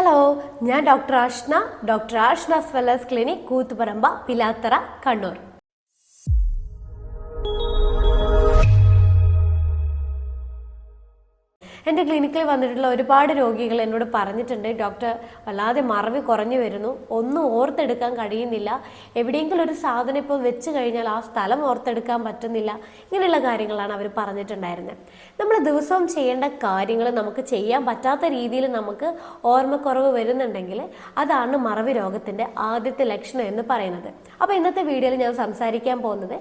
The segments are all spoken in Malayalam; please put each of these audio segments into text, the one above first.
ഹലോ ഞാൻ doctor Ashna doctor Ashna's wellness clinic Koothuparamba Pilathara Kannur എന്റെ ക്ലിനിക്കിൽ വന്നിട്ടുള്ള ഒരുപാട് രോഗികൾ എന്നോട് പറഞ്ഞിട്ടുണ്ട്. ഡോക്ടർ വല്ലാതെ മറവി കുറഞ്ഞു വരുന്നു. ഒന്നും ഓർത്തെടുക്കാൻ കഴിയുന്നില്ല. എവിടെയെങ്കിലും ഒരു സാധനം ഇപ്പോൾ വെച്ച് കഴിഞ്ഞാൽ ആ സ്ഥലം ഓർത്തെടുക്കാൻ പറ്റുന്നില്ല. ഇങ്ങനെയുള്ള കാര്യങ്ങളാണ് അവർ പറഞ്ഞിട്ടുണ്ടായിരുന്നത്. നമ്മൾ ദിവസവും ചെയ്യേണ്ട കാര്യങ്ങൾ നമുക്ക് ചെയ്യാൻ പറ്റാത്ത രീതിയിൽ നമുക്ക് ഓർമ്മക്കുറവ് വരുന്നുണ്ടെങ്കിൽ അതാണ് മറവി രോഗത്തിന്റെ ആദ്യത്തെ ലക്ഷണം എന്ന് പറയുന്നത്. അപ്പോൾ ഇന്നത്തെ വീഡിയോയിൽ ഞാൻ സംസാരിക്കാൻ പോകുന്നത്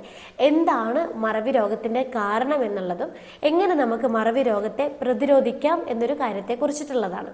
എന്താണ് മറവി രോഗത്തിന്റെ കാരണം എന്നുള്ളതും എങ്ങനെ നമുക്ക് മറവി രോഗത്തെ പ്രതിരോധിക്കാം എന്നൊരു കാര്യത്തെ കുറിച്ചിട്ടുള്ളതാണ്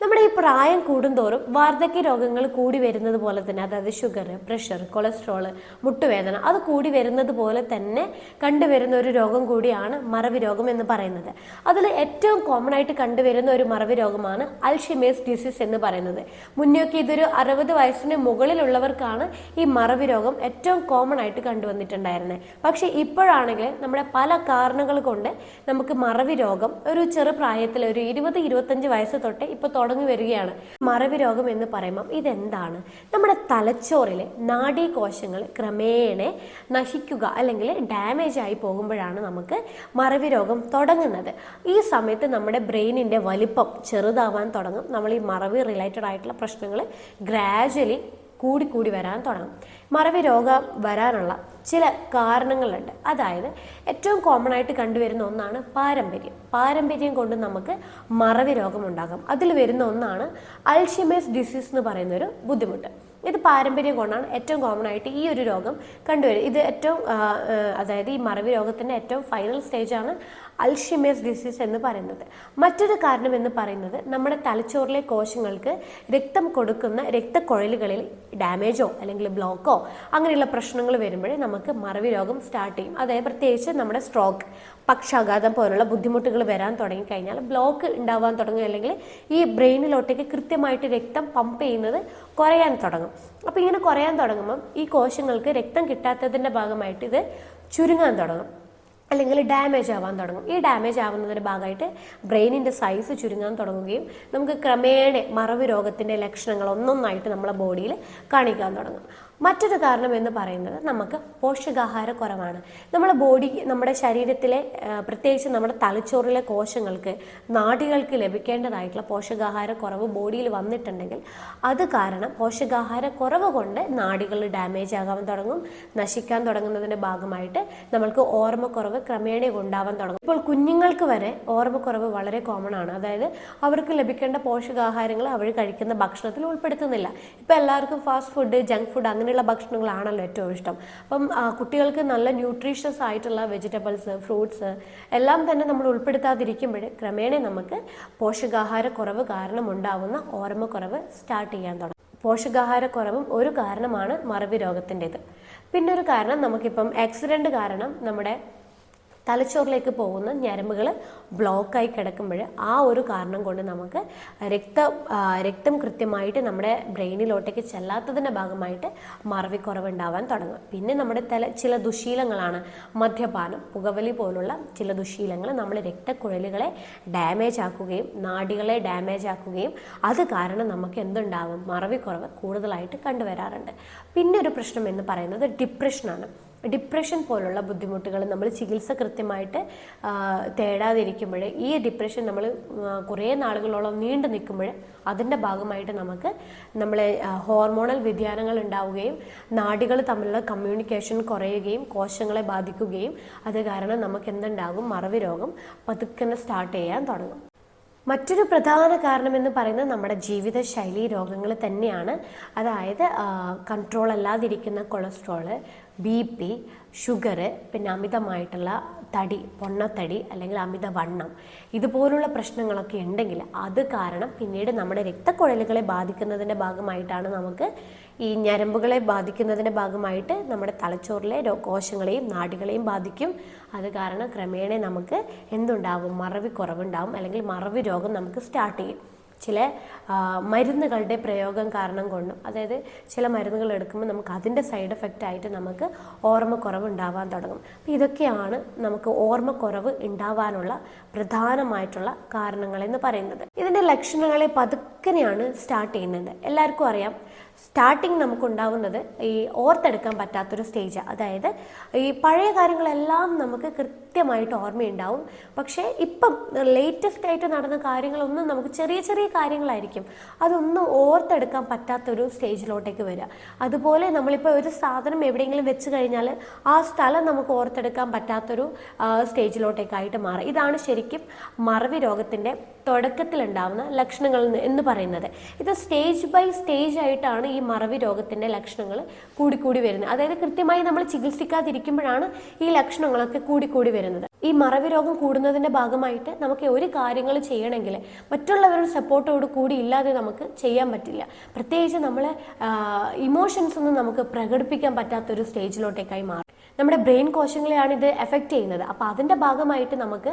നമ്മുടെ ഈ പ്രായം കൂടുന്തോറും വാർദ്ധക്യ രോഗങ്ങൾ കൂടി വരുന്നത് പോലെ തന്നെ അതായത് ഷുഗർ പ്രഷർ കൊളസ്ട്രോൾ മുട്ടുവേദന അത് കൂടി വരുന്നത് പോലെ തന്നെ കണ്ടുവരുന്ന ഒരു രോഗം കൂടിയാണ് മറവി രോഗം എന്ന് പറയുന്നത്. അതിൽ ഏറ്റവും കോമൺ ആയിട്ട് കണ്ടുവരുന്ന ഒരു മറവി രോഗമാണ് അൽഷിമേസ് ഡിസീസ് എന്ന് പറയുന്നത്. മുന്നോക്കി ഇതൊരു അറുപത് വയസ്സിന് മുകളിലുള്ളവർക്കാണ് ഈ മറവി രോഗം ഏറ്റവും കോമൺ ആയിട്ട് കണ്ടുവന്നിട്ടുണ്ടായിരുന്നത് പക്ഷേ ഇപ്പോഴാണെങ്കിൽ നമ്മുടെ പല കാരണങ്ങൾ കൊണ്ട് നമുക്ക് മറവി രോഗം ഒരു ചെറുപ്രായത്തിൽ ഒരു ഇരുപത് ഇരുപത്തഞ്ച് വയസ്സ് തൊട്ട് ഇപ്പൊ തുടങ്ങി വരികയാണ്. മറവി രോഗം എന്ന് പറയുമ്പം ഇതെന്താണ്? നമ്മുടെ തലച്ചോറിലെ നാഡീകോശങ്ങൾ ക്രമേണ നശിക്കുക അല്ലെങ്കിൽ ഡാമേജ് ആയി പോകുമ്പോഴാണ് നമുക്ക് മറവി രോഗം തുടങ്ങുന്നത്. ഈ സമയത്ത് നമ്മുടെ ബ്രെയിനിന്റെ വലിപ്പം ചെറുതാവാൻ തുടങ്ങും. നമ്മൾ ഈ മറവി റിലേറ്റഡ് ആയിട്ടുള്ള പ്രശ്നങ്ങൾ ഗ്രാജ്വലി കൂടി കൂടി വരാൻ തുടങ്ങും. മറവി രോഗം വരാനുള്ള ചില കാരണങ്ങളുണ്ട്. അതായത് ഏറ്റവും കോമൺ ആയിട്ട് കണ്ടുവരുന്ന ഒന്നാണ് പാരമ്പര്യം. പാരമ്പര്യം കൊണ്ട് നമുക്ക് മറവി രോഗം ഉണ്ടാകും. അതിൽ വരുന്ന ഒന്നാണ് അൾഷിമേഴ്സ് ഡിസീസ് എന്ന് പറയുന്ന ഒരു ബുദ്ധിമുട്ട്. ഇത് പാരമ്പര്യം കൊണ്ടാണ് ഏറ്റവും കോമൺ ആയിട്ട് ഈ ഒരു രോഗം കണ്ടുവരും ഇത് ഏറ്റവും അതായത് ഈ മറവി രോഗത്തിന്റെ ഏറ്റവും ഫൈനൽ ആണ് അൽഷിമേഴ്സ് ഡിസീസ് എന്ന് പറയുന്നത്. മറ്റൊരു കാരണം എന്ന് പറയുന്നത് നമ്മുടെ തലച്ചോറിലെ കോശങ്ങൾക്ക് രക്തം കൊടുക്കുന്ന രക്തക്കുഴലുകളിൽ ഡാമേജോ അല്ലെങ്കിൽ ബ്ലോക്കോ അങ്ങനെയുള്ള പ്രശ്നങ്ങൾ വരുമ്പോഴേ നമുക്ക് മറവി രോഗം സ്റ്റാർട്ട് ചെയ്യും. അതായത് പ്രത്യേകിച്ച് നമ്മുടെ സ്ട്രോക്ക് പക്ഷാഘാതം പോലുള്ള ബുദ്ധിമുട്ടുകൾ വരാൻ തുടങ്ങിക്കഴിഞ്ഞാൽ ബ്ലോക്ക് ഉണ്ടാവാൻ തുടങ്ങും. അല്ലെങ്കിൽ ഈ ബ്രെയിനിലോട്ടേക്ക് കൃത്യമായിട്ട് രക്തം പമ്പ് ചെയ്യുന്നത് കുറയാൻ തുടങ്ങും. അപ്പോൾ ഇങ്ങനെ കുറയാൻ തുടങ്ങുമ്പം ഈ കോശങ്ങൾക്ക് രക്തം കിട്ടാത്തതിന്റെ ഭാഗമായിട്ട് ഇത് ചുരുങ്ങാൻ തുടങ്ങും. അല്ലെങ്കിൽ ഡാമേജ് ആവാൻ തുടങ്ങും. ഈ ഡാമേജ് ആവുന്നതിന്റെ ഭാഗമായിട്ട് ബ്രെയിനിന്റെ സൈസ് ചുരുങ്ങാൻ തുടങ്ങുകയും നമുക്ക് ക്രമേണ മറവി രോഗത്തിന്റെ ലക്ഷണങ്ങൾ ഒന്നൊന്നായിട്ട് നമ്മളെ ബോഡിയിൽ കാണിക്കാൻ തുടങ്ങും. മറ്റൊരു കാരണം എന്ന് പറയുന്നത് നമുക്ക് പോഷകാഹാര കുറവാണ്. നമ്മുടെ ബോഡി നമ്മുടെ ശരീരത്തിലെ പ്രത്യേകിച്ച് നമ്മുടെ തലച്ചോറിലെ കോശങ്ങൾക്ക് നാടികൾക്ക് ലഭിക്കേണ്ടതായിട്ടുള്ള പോഷകാഹാര കുറവ് ബോഡിയിൽ വന്നിട്ടുണ്ടെങ്കിൽ അത് കാരണം പോഷകാഹാര കുറവ് കൊണ്ട് നാടികൾ ഡാമേജ് ആകാൻ തുടങ്ങും. നശിക്കാൻ തുടങ്ങുന്നതിന്റെ ഭാഗമായിട്ട് നമ്മൾക്ക് ഓർമ്മക്കുറവ് ക്രമേണ ഉണ്ടാവാൻ തുടങ്ങും. ഇപ്പോൾ കുഞ്ഞുങ്ങൾക്ക് വരെ ഓർമ്മക്കുറവ് വളരെ കോമൺ ആണ്. അതായത് അവർക്ക് ലഭിക്കേണ്ട പോഷകാഹാരങ്ങൾ അവർ കഴിക്കുന്ന ഭക്ഷണത്തിൽ ഉൾപ്പെടുത്തുന്നില്ല. ഇപ്പം എല്ലാവർക്കും ഫാസ്റ്റ് ഫുഡ് ജങ്ക് ഫുഡ് അങ്ങനെയുള്ള ഭക്ഷണങ്ങളാണല്ലോ ഏറ്റവും ഇഷ്ടം. അപ്പം കുട്ടികൾക്ക് നല്ല ന്യൂട്രീഷ്യസ് ആയിട്ടുള്ള വെജിറ്റബിൾസ് ഫ്രൂട്ട്സ് എല്ലാം തന്നെ നമ്മൾ ഉൾപ്പെടുത്താതിരിക്കുമ്പോൾ ക്രമേണ നമുക്ക് പോഷകാഹാര കുറവ് കാരണം ഉണ്ടാവുന്ന ഓർമ്മക്കുറവ് സ്റ്റാർട്ട് ചെയ്യാൻ തുടങ്ങും. പോഷകാഹാരക്കുറവും ഒരു കാരണമാണ് മറവി രോഗത്തിന്റെത്. പിന്നൊരു കാരണം നമുക്കിപ്പം ആക്സിഡന്റ് കാരണം നമ്മുടെ തലച്ചോറിലേക്ക് പോകുന്ന ഞരമ്പുകൾ ബ്ലോക്കായി കിടക്കുമ്പോൾ ആ ഒരു കാരണം കൊണ്ട് നമുക്ക് രക്ത രക്തം കൃത്യമായിട്ട് നമ്മുടെ ബ്രെയിനിലോട്ടേക്ക് ചെല്ലാത്തതിന്റെ ഭാഗമായിട്ട് മറവിക്കുറവുണ്ടാവാൻ തുടങ്ങും. പിന്നെ നമ്മുടെ തല ചില ദുശീലങ്ങളാണ് മദ്യപാനം പുകവലി പോലുള്ള ചില ദുശീലങ്ങൾ നമ്മൾ രക്തക്കുഴലുകളെ ഡാമേജ് ആക്കുകയും നാടികളെ ഡാമേജ് ആക്കുകയും അത് കാരണം നമുക്ക് എന്തുണ്ടാവും? മറവിക്കുറവ് കൂടുതലായിട്ട് കണ്ടുവരാറുണ്ട്. പിന്നെ ഒരു പ്രശ്നം എന്ന് പറയുന്നത് ഡിപ്രഷനാണ്. ഡിപ്രഷൻ പോലുള്ള ബുദ്ധിമുട്ടുകൾ നമ്മൾ ചികിത്സ കൃത്യമായിട്ട് തേടാതിരിക്കുമ്പോൾ ഈ ഡിപ്രഷൻ നമ്മൾ കുറേ നാളുകളോളം നീണ്ടു നിൽക്കുമ്പോൾ അതിന്റെ ഭാഗമായിട്ട് നമുക്ക് നമ്മളെ ഹോർമോണൽ വ്യതിയാനങ്ങൾ ഉണ്ടാവുകയും നാടികൾ തമ്മിലുള്ള കമ്മ്യൂണിക്കേഷൻ കുറയുകയും കോശങ്ങളെ ബാധിക്കുകയും അത് കാരണം നമുക്ക് എന്തുണ്ടാകും? മറവി രോഗം പതുക്കനെ സ്റ്റാർട്ട് ചെയ്യാൻ തുടങ്ങും. മറ്റൊരു പ്രധാന കാരണം എന്ന് പറയുന്നത് നമ്മുടെ ജീവിതശൈലി രോഗങ്ങൾ തന്നെയാണ്. അതായത് കൺട്രോൾ അല്ലാതിരിക്കുന്ന കൊളസ്ട്രോൾ ബി പി ഷുഗർ പിന്നെ അമിതമായിട്ടുള്ള തടി പൊണ്ണത്തടി അല്ലെങ്കിൽ അമിത വണ്ണം ഇതുപോലുള്ള പ്രശ്നങ്ങളൊക്കെ ഉണ്ടെങ്കിൽ അത് കാരണം പിന്നീട് നമ്മുടെ രക്തക്കുഴലുകളെ ബാധിക്കുന്നതിന്റെ ഭാഗമായിട്ടാണ് നമുക്ക് ഈ ഞരമ്പുകളെ ബാധിക്കുന്നതിന്റെ ഭാഗമായിട്ട് നമ്മുടെ തലച്ചോറിലെ കോശങ്ങളെയും നാടികളെയും ബാധിക്കും. അത് കാരണം ക്രമേണ നമുക്ക് എന്തുണ്ടാവും? മറവി കുറവുണ്ടാവും അല്ലെങ്കിൽ മറവി രോഗം നമുക്ക് സ്റ്റാർട്ട് ചെയ്യും. ചില മരുന്നുകളുടെ പ്രയോഗം കാരണം കൊണ്ടും അതായത് ചില മരുന്നുകൾ എടുക്കുമ്പോൾ നമുക്ക് അതിന്റെ സൈഡ് എഫക്റ്റ് ആയിട്ട് നമുക്ക് ഓർമ്മക്കുറവ് ഉണ്ടാവാൻ തുടങ്ങും. അപ്പോൾ ഇതൊക്കെയാണ് നമുക്ക് ഓർമ്മക്കുറവ് ഉണ്ടാവാനുള്ള പ്രധാനമായിട്ടുള്ള കാരണങ്ങളെന്ന് പറയുന്നത്. ഇതിന്റെ ലക്ഷണങ്ങളെ പതുക്കനെയാണ് സ്റ്റാർട്ട് ചെയ്യുന്നത്. എല്ലാവർക്കും അറിയാം സ്റ്റാർട്ടിങ് നമുക്കുണ്ടാവുന്നത് ഈ ഓർത്തെടുക്കാൻ പറ്റാത്തൊരു സ്റ്റേജ് അതായത് ഈ പഴയ കാര്യങ്ങളെല്ലാം നമുക്ക് കൃത്യമായിട്ട് ഓർമ്മയുണ്ടാവും. പക്ഷേ ഇപ്പം ലേറ്റസ്റ്റ് ആയിട്ട് നടന്ന കാര്യങ്ങളൊന്നും നമുക്ക് ചെറിയ ചെറിയ കാര്യങ്ങളായിരിക്കും. അതൊന്നും ഓർത്തെടുക്കാൻ പറ്റാത്തൊരു സ്റ്റേജിലോട്ടേക്ക് വരിക. അതുപോലെ നമ്മളിപ്പോൾ ഒരു സാധനം എവിടെയെങ്കിലും വെച്ച് കഴിഞ്ഞാൽ ആ സ്ഥലം നമുക്ക് ഓർത്തെടുക്കാൻ പറ്റാത്തൊരു സ്റ്റേജിലോട്ടേക്കായിട്ട് മാറും. ഇതാണ് ശരിക്കും മറവി രോഗത്തിന്റെ തുടക്കത്തിലുണ്ടാവുന്ന ലക്ഷണങ്ങൾ എന്ന് പറയുന്നത്. ഇത് സ്റ്റേജ് ബൈ സ്റ്റേജ് ആയിട്ടാണ് ഈ മറവി രോഗത്തിന്റെ ലക്ഷണങ്ങൾ കൂടിക്കൂടി വരുന്നത്. അതായത് കൃത്യമായി നമ്മൾ ചികിത്സിക്കാതിരിക്കുമ്പോഴാണ് ഈ ലക്ഷണങ്ങളൊക്കെ കൂടിക്കൂടി വരുന്നത്. ഈ മറവി രോഗം കൂടുന്നതിന്റെ ഭാഗമായിട്ട് നമുക്ക് ഒരു കാര്യങ്ങൾ ചെയ്യണമെങ്കിൽ മറ്റുള്ളവരുടെ സപ്പോർട്ടോട് കൂടി ഇല്ലാതെ നമുക്ക് ചെയ്യാൻ പറ്റില്ല. പ്രത്യേകിച്ച് നമ്മളെ ഇമോഷൻസ് ഒന്നും നമുക്ക് പ്രകടിപ്പിക്കാൻ പറ്റാത്തൊരു സ്റ്റേജിലോട്ടേക്കായി മാറും. നമ്മുടെ ബ്രെയിൻ കോശങ്ങളെയാണ് ഇത് എഫക്റ്റ് ചെയ്യുന്നത്. അപ്പോൾ അതിന്റെ ഭാഗമായിട്ട് നമുക്ക്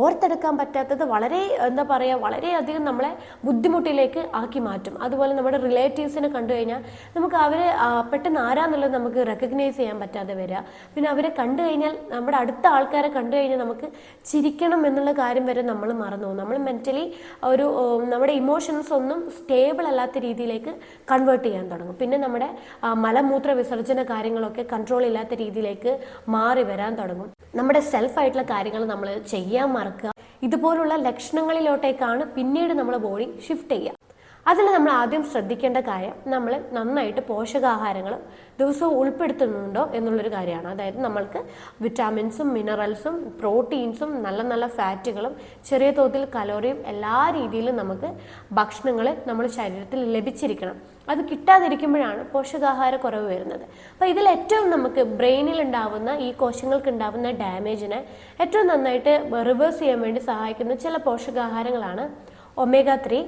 ഓർത്തെടുക്കാൻ പറ്റാത്തത് വളരെ എന്താ പറയുക വളരെയധികം നമ്മളെ ബുദ്ധിമുട്ടിലേക്ക് ആക്കി മാറ്റും. അതുപോലെ നമ്മുടെ റിലേറ്റീവ്സിനെ കണ്ടു കഴിഞ്ഞാൽ നമുക്ക് അവരെ പെട്ടെന്ന് ആരാന്നുള്ളത് നമുക്ക് റെക്കഗ്നൈസ് ചെയ്യാൻ പറ്റാതെ വരിക. പിന്നെ അവരെ കണ്ടു കഴിഞ്ഞാൽ നമ്മുടെ അടുത്ത ആൾക്കാരെ കണ്ടു കഴിഞ്ഞാൽ നമുക്ക് ചിരിക്കണം എന്നുള്ള കാര്യം വരെ നമ്മൾ മറന്നു നമ്മൾ മെന്റലി ഒരു നമ്മുടെ ഇമോഷൻസ് ഒന്നും സ്റ്റേബിൾ അല്ലാത്ത രീതിയിലേക്ക് കൺവേർട്ട് ചെയ്യാൻ തുടങ്ങും. പിന്നെ നമ്മുടെ മലമൂത്ര വിസർജന കാര്യങ്ങളൊക്കെ കൺട്രോൾ ഇല്ലാത്ത രീതിയിലേക്ക് മാറി വരാൻ തുടങ്ങും. നമ്മുടെ സെൽഫായിട്ടുള്ള കാര്യങ്ങൾ നമ്മൾ ചെയ്യാൻ മറക്കുക. ഇതുപോലുള്ള ലക്ഷണങ്ങളിലോട്ടേക്കാണ് പിന്നീട് നമ്മൾ ബോഡി ഷിഫ്റ്റ് ചെയ്യുക. അതിൽ നമ്മൾ ആദ്യം ശ്രദ്ധിക്കേണ്ട കാര്യം നമ്മൾ നന്നായിട്ട് പോഷകാഹാരങ്ങൾ ദിവസവും ഉൾപ്പെടുത്തുന്നുണ്ടോ എന്നുള്ളൊരു കാര്യമാണ്. അതായത് നമ്മൾക്ക് വിറ്റാമിൻസും മിനറൽസും പ്രോട്ടീൻസും നല്ല നല്ല ഫാറ്റുകളും ചെറിയ തോതിൽ കലോറിയും എല്ലാ രീതിയിലും നമുക്ക് ഭക്ഷണങ്ങൾ നമ്മൾ ശരീരത്തിൽ ലഭിച്ചിരിക്കണം. അത് കിട്ടാതിരിക്കുമ്പോഴാണ് പോഷകാഹാര കുറവ് വരുന്നത്. അപ്പോൾ ഇതിൽ ഏറ്റവും നമുക്ക് ബ്രെയിനിൽ ഉണ്ടാവുന്ന ഈ കോശങ്ങൾക്ക് ഉണ്ടാവുന്ന ഡാമേജിനെ ഏറ്റവും നന്നായിട്ട് റിവേഴ്സ് ചെയ്യാൻ വേണ്ടി സഹായിക്കുന്ന ചില പോഷകാഹാരങ്ങളാണ് omega three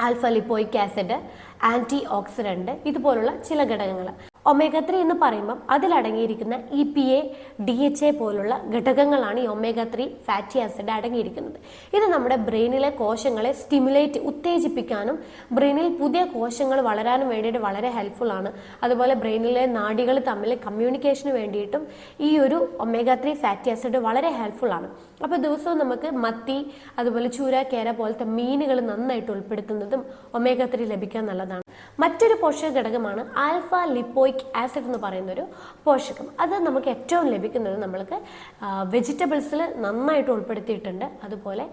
alpha lipoic acid antioxidant ഇതുപോലുള്ള ചില ഘടകങ്ങൾ ഒമേഗ ത്രീ എന്ന് പറയുമ്പം അതിലടങ്ങിയിരിക്കുന്ന E P A D H A പോലുള്ള ഘടകങ്ങളാണ് ഈ ഒമേഗ ത്രീ ഫാറ്റി ആസിഡ് അടങ്ങിയിരിക്കുന്നത്. ഇത് നമ്മുടെ ബ്രെയിനിലെ കോശങ്ങളെ സ്റ്റിമുലേറ്റ് ഉത്തേജിപ്പിക്കാനും ബ്രെയിനിൽ പുതിയ കോശങ്ങൾ വളരാനും വേണ്ടിയിട്ട് വളരെ ഹെൽപ്ഫുൾ ആണ്. അതുപോലെ ബ്രെയിനിലെ നാടികൾ തമ്മിൽ കമ്മ്യൂണിക്കേഷന് വേണ്ടിയിട്ടും ഈ ഒരു ഒമേഗ ത്രീ ഫാറ്റി ആസിഡ് വളരെ ഹെൽപ്ഫുൾ ആണ്. അപ്പോൾ ദിവസവും നമുക്ക് മത്തി അതുപോലെ ചൂര കേര പോലത്തെ മീനുകൾ നന്നായിട്ട് ഉൾപ്പെടുത്തുന്നതും ഒമേഗ ത്രീ ലഭിക്കാൻ നല്ലതാണ്. മറ്റൊരു പോഷക ഘടകമാണ് ആൽഫ ലിപ്പോയിക് ആസിഡ് എന്ന് പറയുന്ന ഒരു പോഷകം. അത് നമുക്ക് ഏറ്റവും ലഭിക്കുന്നത് നമ്മൾക്ക് വെജിറ്റബിൾസിൽ നന്നായിട്ട് ഉൾപ്പെടുത്തിയിട്ടുണ്ട്. അതുപോലെ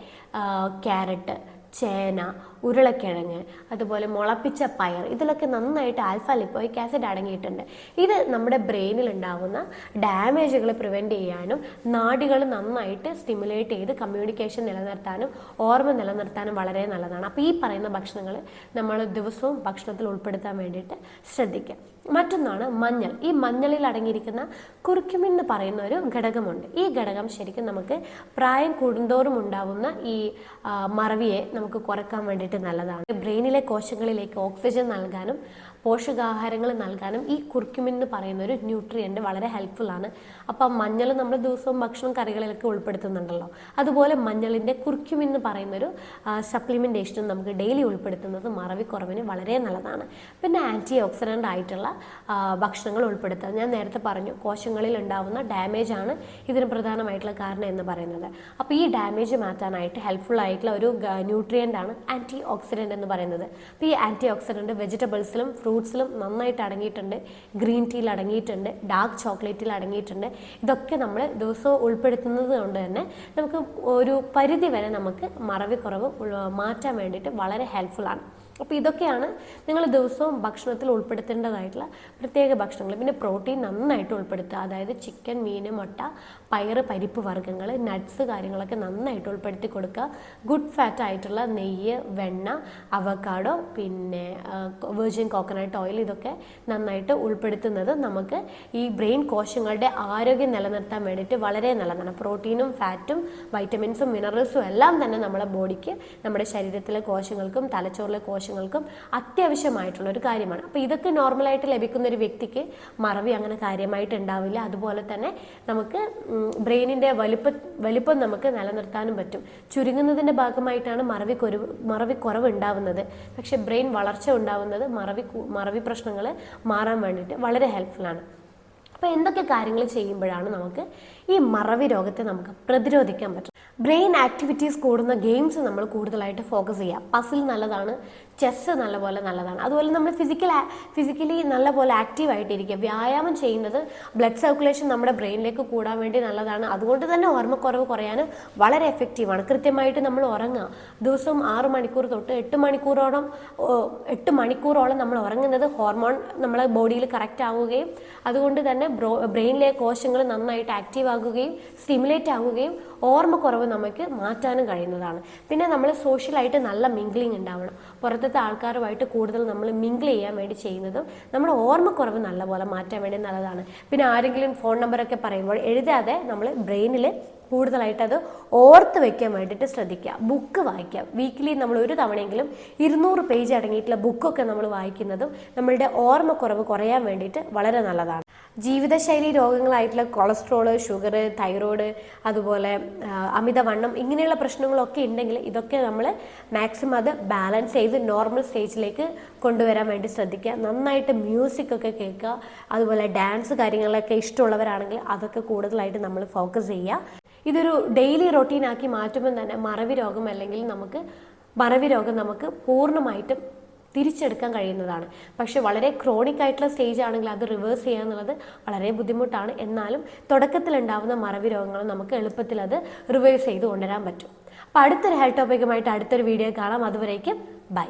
ക്യാരറ്റ് ചേന ഉരുളക്കിഴങ്ങ് അതുപോലെ മുളപ്പിച്ച പയർ ഇതിലൊക്കെ നന്നായിട്ട് ആൽഫ ലിപ്പോയിക് ആസിഡ് അടങ്ങിയിട്ടുണ്ട്. ഇത് നമ്മുടെ ബ്രെയിനിൽ ഉണ്ടാകുന്ന ഡാമേജുകൾ പ്രിവെന്റ് ചെയ്യാനും നാടികൾ നന്നായിട്ട് സ്റ്റിമുലേറ്റ് ചെയ്ത് കമ്മ്യൂണിക്കേഷൻ നിലനിർത്താനും ഓർമ്മ നിലനിർത്താനും വളരെ നല്ലതാണ്. അപ്പോൾ ഈ പറയുന്ന ഭക്ഷണങ്ങൾ നമ്മൾ ദിവസവും ഭക്ഷണത്തിൽ ഉൾപ്പെടുത്താൻ വേണ്ടിയിട്ട് ശ്രദ്ധിക്കുക. മറ്റൊന്നാണ് മഞ്ഞൾ. ഈ മഞ്ഞളിൽ അടങ്ങിയിരിക്കുന്ന കുറുക്കുമിൻ എന്ന് പറയുന്ന ഒരു ഘടകമുണ്ട്. ഈ ഘടകം ശരിക്കും നമുക്ക് പ്രായം കൂടുന്തോറും ഉണ്ടാവുന്ന ഈ മറവിയെ നമുക്ക് കുറയ്ക്കാൻ വേണ്ടിയിട്ട് നല്ലതാണ്. ബ്രെയിനിലെ കോശങ്ങളിലേക്ക് ഓക്സിജൻ നൽകാനും പോഷകാഹാരങ്ങൾ നൽകാനും ഈ കുർക്കുമിൻ എന്ന് പറയുന്ന ഒരു ന്യൂട്രിയന്റ് വളരെ ഹെൽപ്ഫുൾ ആണ്. അപ്പം മഞ്ഞൾ നമ്മൾ ദിവസവും ഭക്ഷണം കറികളിലൊക്കെ ഉൾപ്പെടുത്തുന്നുണ്ടല്ലോ. അതുപോലെ മഞ്ഞളിന്റെ കുർക്കുമിൻ എന്ന് പറയുന്നൊരു സപ്ലിമെന്റേഷനും നമുക്ക് ഡെയിലി ഉൾപ്പെടുത്തുന്നത് മറവിക്കുറവിന് വളരെ നല്ലതാണ്. പിന്നെ ആന്റി ഓക്സിഡന്റ് ആയിട്ടുള്ള ഭക്ഷണങ്ങൾ ഉൾപ്പെടുത്തുക. ഞാൻ നേരത്തെ പറഞ്ഞു കോശങ്ങളിൽ ഉണ്ടാവുന്ന ഡാമേജ് ആണ് ഇതിന് പ്രധാനമായിട്ടുള്ള കാരണം എന്ന് പറയുന്നത്. അപ്പോൾ ഈ ഡാമേജ് മാറ്റാനായിട്ട് ഹെൽപ്ഫുൾ ആയിട്ടുള്ള ഒരു ന്യൂട്രിയന്റ് ആണ് ആന്റി ഓക്സിഡന്റ് എന്ന് പറയുന്നത്. അപ്പോൾ ഈ ആന്റി ഓക്സിഡന്റ് വെജിറ്റബിൾസിലും ഫ്രൂട്ട്സിലും നന്നായിട്ട് അടങ്ങിയിട്ടുണ്ട്. ഗ്രീൻ ടീയിൽ അടങ്ങിയിട്ടുണ്ട്. ഡാർക്ക് ചോക്ലേറ്റിൽ അടങ്ങിയിട്ടുണ്ട്. ഇതൊക്കെ നമ്മൾ ദിവസവും ഉൾപ്പെടുത്തുന്നത് കൊണ്ട് തന്നെ നമുക്ക് ഒരു പരിധി വരെ നമുക്ക് ഉൾ- മാറ്റാൻ വേണ്ടിയിട്ട് വളരെ ഹെൽപ്ഫുൾ ആണ്. അപ്പോൾ ഇതൊക്കെയാണ് നിങ്ങൾ ദിവസവും ഭക്ഷണത്തിൽ ഉൾപ്പെടുത്തേണ്ടതായിട്ടുള്ള പ്രത്യേക ഭക്ഷണങ്ങൾ. പിന്നെ പ്രോട്ടീൻ നന്നായിട്ട് ഉൾപ്പെടുത്തുക. അതായത് ചിക്കൻ മീൻ മുട്ട പയറ് പരിപ്പ് വർഗങ്ങൾ നട്ട്സ് കാര്യങ്ങളൊക്കെ നന്നായിട്ട് ഉൾപ്പെടുത്തി കൊടുക്കുക. ഗുഡ് ഫാറ്റ് ആയിട്ടുള്ള നെയ്യ് വെണ്ണ അവക്കാഡോ പിന്നെ വെർജിൻ കോക്കനട്ട് ഓയിൽ ഇതൊക്കെ നന്നായിട്ട് ഉൾപ്പെടുത്തുന്നത് നമുക്ക് ഈ ബ്രെയിൻ കോശങ്ങളുടെ ആരോഗ്യം നിലനിർത്താൻ വേണ്ടിയിട്ട് വളരെ നല്ലതാണ്. പ്രോട്ടീനും ഫാറ്റും വൈറ്റമിൻസും മിനറൽസും എല്ലാം തന്നെ നമ്മുടെ ബോഡിക്ക് നമ്മുടെ ശരീരത്തിലെ കോശങ്ങൾക്കും തലച്ചോറിലെ കോശങ്ങൾക്കും അത്യാവശ്യമായിട്ടുള്ള ഒരു കാര്യമാണ്. അപ്പോൾ ഇതൊക്കെ നോർമലായിട്ട് ലഭിക്കുന്ന ഒരു വ്യക്തിക്ക് മറവി അങ്ങനെ കാര്യമായിട്ട് ഉണ്ടാവില്ല അതുപോലെ തന്നെ നമുക്ക് ബ്രെയിനിന്റെ വലുപ്പ വലുപ്പം നമുക്ക് നിലനിർത്താനും പറ്റും. ചുരുങ്ങുന്നതിന്റെ ഭാഗമായിട്ടാണ് മറവി കുറവ് മറവി കുറവ് ഉണ്ടാവുന്നത് പക്ഷെ ബ്രെയിൻ വളർച്ച ഉണ്ടാവുന്നത് മറവി മറവി പ്രശ്നങ്ങൾ മാറാൻ വേണ്ടിയിട്ട് വളരെ ഹെൽപ്ഫുള്ളാണ് അപ്പോൾ എന്തൊക്കെ കാര്യങ്ങൾ ചെയ്യുമ്പോഴാണ് നമുക്ക് ഈ മറവി രോഗത്തെ നമുക്ക് പ്രതിരോധിക്കാൻ പറ്റും ബ്രെയിൻ ആക്ടിവിറ്റീസ് കൂടുന്ന ഗെയിംസ് നമ്മൾ കൂടുതലായിട്ട് ഫോക്കസ് ചെയ്യുക. പസിൽ നല്ലതാണ് ചെസ്സ് നല്ലപോലെ നല്ലതാണ്. അതുപോലെ നമ്മൾ ഫിസിക്കൽ ഫിസിക്കലി നല്ലപോലെ ആക്റ്റീവ് ആയിട്ടിരിക്കുക. വ്യായാമം ചെയ്യുന്നത് ബ്ലഡ് സർക്കുലേഷൻ നമ്മുടെ ബ്രെയിനിലേക്ക് കൂടാൻ വേണ്ടി നല്ലതാണ്. അതുകൊണ്ട് തന്നെ ഓർമ്മക്കുറവ് കുറയാൻ വളരെ എഫക്റ്റീവാണ് കൃത്യമായിട്ട് നമ്മൾ ഉറങ്ങുക. ദിവസവും ആറ് മണിക്കൂർ തൊട്ട് എട്ട് മണിക്കൂറോളം എട്ട് മണിക്കൂറോളം നമ്മൾ ഉറങ്ങുന്നത് ഹോർമോൺ നമ്മളെ ബോഡിയിൽ കറക്റ്റ് ആവുകയും അതുകൊണ്ട് തന്നെ ബ്രോ ബ്രെയിനിലെ കോശങ്ങൾ നന്നായിട്ട് ആക്റ്റീവ് ആകുകയും സ്റ്റിമുലേറ്റ് ആകുകയും ഓർമ്മക്കുറവ് നമുക്ക് മാറ്റാനും കഴിയുന്നതാണ്. പിന്നെ നമ്മൾ സോഷ്യലായിട്ട് നല്ല മിംഗ്ലിംഗ് ഉണ്ടാവണം. പുറത്തത്തെ ആൾക്കാരുമായിട്ട് കൂടുതൽ നമ്മൾ മിംഗിൾ ചെയ്യാൻ വേണ്ടി ചെയ്യുന്നതും നമ്മുടെ ഓർമ്മക്കുറവ് നല്ലപോലെ മാറ്റാൻ വേണ്ടി നല്ലതാണ്. പിന്നെ ആരെങ്കിലും ഫോൺ നമ്പറൊക്കെ പറയുമ്പോൾ എഴുതാതെ നമ്മൾ ബ്രെയിനിൽ കൂടുതലായിട്ട് അത് ഓർത്ത് വെക്കാൻ വേണ്ടിയിട്ട് ശ്രദ്ധിക്കുക. ബുക്ക് വായിക്കാം വീക്കിലി നമ്മൾ ഒരു തവണയെങ്കിലും ഇരുന്നൂറ് പേജ് അടങ്ങിയിട്ടുള്ള ബുക്കൊക്കെ നമ്മൾ വായിക്കുന്നതും നമ്മളുടെ ഓർമ്മക്കുറവ് കുറയാൻ വേണ്ടിയിട്ട് വളരെ നല്ലതാണ്. ജീവിതശൈലി രോഗങ്ങളായിട്ടുള്ള കൊളസ്ട്രോൾ ഷുഗർ തൈറോയ്ഡ് അതുപോലെ അമിതവണ്ണം ഇങ്ങനെയുള്ള പ്രശ്നങ്ങളൊക്കെ ഉണ്ടെങ്കിൽ ഇതൊക്കെ നമ്മൾ മാക്സിമം അത് ബാലൻസ് ചെയ്ത് നോർമൽ സ്റ്റേജിലേക്ക് കൊണ്ടുവരാൻ വേണ്ടി ശ്രദ്ധിക്കുക. നന്നായിട്ട് മ്യൂസിക് ഒക്കെ കേൾക്കുക. അതുപോലെ ഡാൻസ് കാര്യങ്ങളൊക്കെ ഇഷ്ടമുള്ളവരാണെങ്കിൽ അതൊക്കെ കൂടുതലായിട്ട് നമ്മൾ ഫോക്കസ് ചെയ്യുക. ഇതൊരു ഡെയിലി റൊട്ടീൻ ആക്കി മാറ്റുമ്പോൾ തന്നെ മറവി രോഗം അല്ലെങ്കിൽ നമുക്ക് മറവി രോഗം നമുക്ക് പൂർണമായിട്ടും തിരിച്ചെടുക്കാൻ കഴിയുന്നതാണ്. പക്ഷെ വളരെ ക്രോണിക് ആയിട്ടുള്ള സ്റ്റേജ് ആണെങ്കിൽ അത് റിവേഴ്സ് ചെയ്യുക എന്നുള്ളത് വളരെ ബുദ്ധിമുട്ടാണ്. എന്നാലും തുടക്കത്തിലുണ്ടാവുന്ന മറവി രോഗങ്ങൾ നമുക്ക് എളുപ്പത്തിൽ അത് റിവേഴ്സ് ചെയ്ത് കൊണ്ടുവരാൻ പറ്റും. അപ്പോൾ അടുത്തൊരു ഹെൽത്ത് ടോപ്പിക്കുമായിട്ട് അടുത്തൊരു വീഡിയോ കാണാം. അതുവരേക്കും ബൈ